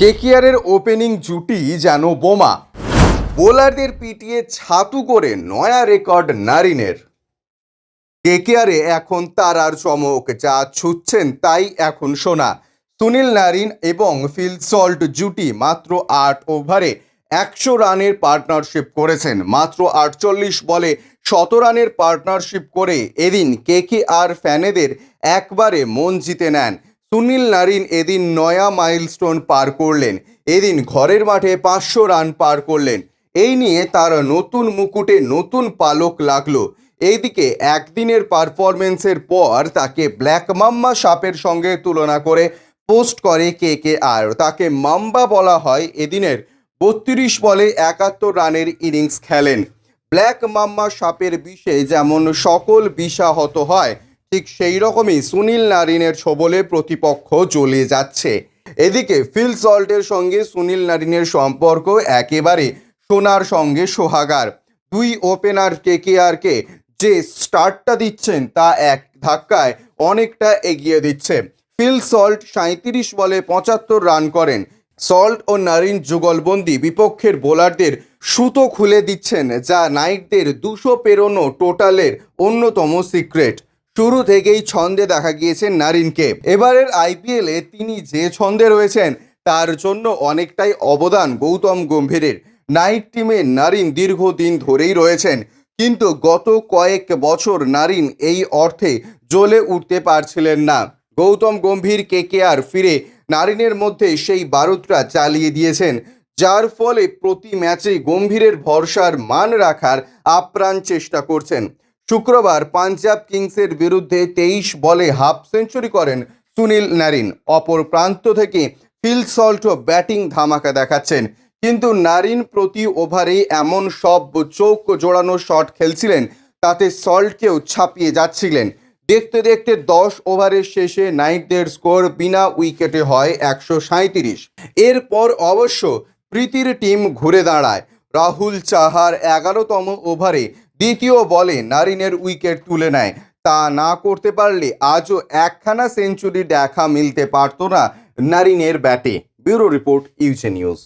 কেকিআরের opening জুটি যেন বোমা। বোলারদের পিটিয়ে ছাতু করে নয়া রেকর্ড নারিনের। কেকেআরে এখন তারার চমক যা ছুটছেন তাই এখন শোনা সুনীল নারিন এবং ফিল সল্ট জুটি মাত্র আট ওভারে একশো রানের পার্টনারশিপ করেছেন। মাত্র আটচল্লিশ বলে শত রানের পার্টনারশিপ করে এদিন কেকেআর ফ্যানেদের একবারে মন জিতে নেন। সুনীল নারিন এদিন নয়া মাইলস্টোন পার করলেন। এদিন ঘরের মাঠে পাঁচশো রান পার করলেন। এই নিয়ে তার নতুন মুকুটে নতুন পালক লাগল। এইদিকে একদিনের পারফরমেন্সের পর তাকে ব্ল্যাক মাম্মা সাপের সঙ্গে তুলনা করে পোস্ট করে কে কে আর। তাকে মাম্বা বলা হয়। এদিনের বত্রিশ বলে একাত্তর রানের ইনিংস খেলেন। ব্ল্যাক মাম্মা সাপের বিষে যেমন সকল বিষাহত হয় ঠিক সেই রকমই সুনীল নারিনের ছোবলে প্রতিপক্ষ চলে যাচ্ছে। এদিকে ফিল সল্টের সঙ্গে সুনীল নারিনের সম্পর্ক একেবারে সোনার সঙ্গে সোহাগার। দুই ওপেনার কেকেআরকে যে স্টার্টটা দিচ্ছেন তা এক ধাক্কায় অনেকটা এগিয়ে দিচ্ছে। ফিল সল্ট সাঁত্রিশ বলে পঁচাত্তর রান করেন। সল্ট ও নারিন যুগলবন্দি বিপক্ষের বোলারদের সুতো খুলে দিচ্ছেন, যা নাইটদের দুশো পেরোনো টোটালের অন্যতম সিক্রেট। শুরু থেকেই ছন্দে দেখা গিয়েছে নারিনকে। এবারের আইপিএলে তিনি যে ছন্দে রয়েছেন, তার জন্য অনেকটাই অবদান গৌতম গম্ভীরের। নাইট টিমে নারিন দীর্ঘদিন ধরেই রয়েছেন, কিন্তু গত কয়েক বছর নারিন এই অর্থে জ্বলে উঠতে পারছিলেন না। গৌতম গম্ভীর কেকেআর ফিরে নারিনের মধ্যে সেই বারুদটা চালিয়ে দিয়েছেন, যার ফলে প্রতি ম্যাচে গম্ভীরের ভরসার মান রাখার আপ্রাণ চেষ্টা করছেন। শুক্রবার পাঞ্জাব কিংসের বিরুদ্ধে তেইশ বলে হাফ সেঞ্চুরি করেন সুনীল নারিন। অপর প্রান্ত থেকে ফিল সল্টও ব্যাটিং ধামাকা দেখাচ্ছেন। কিন্তু নারিন প্রতি ওভারেই এমন সব চোখ জোড়ানো শট খেলছিলেন, তাতে সল্টকেও ছাপিয়ে যাচ্ছিলেন। দেখতে দেখতে দশ ওভারের শেষে নাইটদের স্কোর বিনা উইকেটে হয় একশো সাঁত্রিশ এরপর অবশ্য প্রীতির টিম ঘুরে দাঁড়ায়। রাহুল চাহার এগারোতম ওভারে দ্বিতীয় বলে নারিনের উইকেট তুলে নেয়। তা না করতে পারলে আজও একখানা সেঞ্চুরি দেখা মিলতে পারত না নারিনের ব্যাটে। ব্যুরো রিপোর্ট ইউজে নিউজ।